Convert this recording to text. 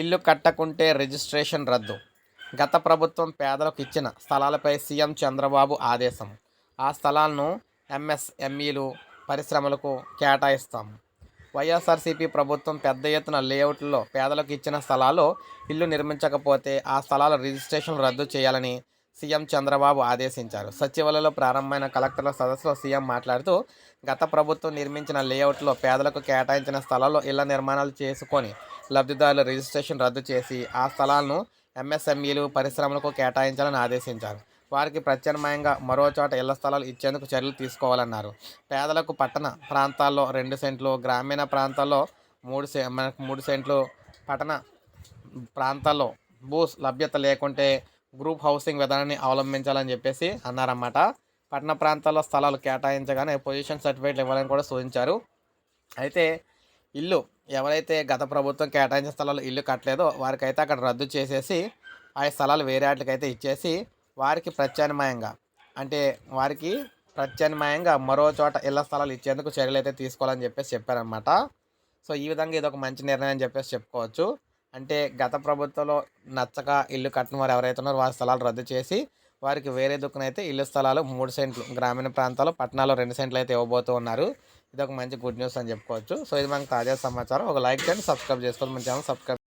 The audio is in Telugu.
ఇల్లు కట్టకుంటే రిజిస్ట్రేషన్ రద్దు. గత ప్రభుత్వం పేదలకు ఇచ్చిన స్థలాలపై సీఎం చంద్రబాబు ఆదేశం. ఆ స్థలాలను ఎంఎస్ఎంఈలు పరిశ్రమలకు కేటాయిస్తాం. వైఎస్ఆర్సీపీ ప్రభుత్వం పెద్ద ఎత్తున లేఅవుట్లో పేదలకు ఇచ్చిన స్థలాల్లో ఇల్లు నిర్మించకపోతే ఆ స్థలాల రిజిస్ట్రేషన్ రద్దు చేయాలని సీఎం చంద్రబాబు ఆదేశించారు. సచివాలయంలో ప్రారంభమైన కలెక్టర్ల సదస్సులో సీఎం మాట్లాడుతూ గత ప్రభుత్వం నిర్మించిన లేఅవుట్లో పేదలకు కేటాయించిన స్థలాల్లో ఇళ్ళ నిర్మాణాలు చేసుకొని లబ్ధిదారుల రిజిస్ట్రేషన్ రద్దు చేసి ఆ స్థలాలను ఎంఎస్ఎంఈలు పరిశ్రమలకు కేటాయించాలని ఆదేశించారు. వారికి ప్రత్యామ్నాయంగా మరో చోట ఇళ్ళ స్థలాలు ఇచ్చేందుకు చర్యలు తీసుకోవాలన్నారు. పేదలకు పట్టణ ప్రాంతాల్లో రెండు సెంట్లు గ్రామీణ ప్రాంతాల్లో మూడు సె మనకు మూడు సెంట్లు పట్టణ ప్రాంతాల్లో భూస్ లభ్యత లేకుంటే గ్రూప్ హౌసింగ్ విధానాన్ని అవలంబించాలని చెప్పేసి అన్నారన్నమాట. పట్టణ ప్రాంతాల్లో స్థలాలు కేటాయించగానే పొజిషన్ సర్టిఫికేట్లు ఇవ్వాలని కూడా సూచించారు. అయితే ఇల్లు ఎవరైతే గత ప్రభుత్వం కేటాయించిన స్థలాలు ఇల్లు కట్టలేదో వారికైతే అక్కడ రద్దు చేసేసి ఆ స్థలాలు వేరే వాటికైతే ఇచ్చేసి వారికి ప్రత్యామ్నాయంగా అంటే వారికి ప్రత్యామ్నాయంగా మరో చోట ఇళ్ళ స్థలాలు ఇచ్చేందుకు చర్యలు అయితే తీసుకోవాలని చెప్పేసి చెప్పారనమాట సో ఈ విధంగా ఇది ఒక మంచి నిర్ణయం అని చెప్పేసి చెప్పుకోవచ్చు. అంటే గత ప్రభుత్వంలో నచ్చక ఇల్లు కట్టిన వారు ఎవరైతే ఉన్నారో వారి స్థలాలు రద్దు చేసి వారికి వేరే దుక్కునైతే ఇల్లు స్థలాలు మూడు సెంట్లు గ్రామీణ ప్రాంతాల్లో పట్టణాల్లో రెండు సెంట్లు అయితే ఇవ్వబోతూ ఉన్నారు. ఇది ఒక మంచి గుడ్ న్యూస్ అని చెప్పుకోవచ్చు. సో ఇది మనకు తాజా సమాచారం. ఒక లైక్ చేయండి సబ్స్క్రైబ్ చేసుకోవాలి మన ఛానల్ సబ్స్క్రైబ్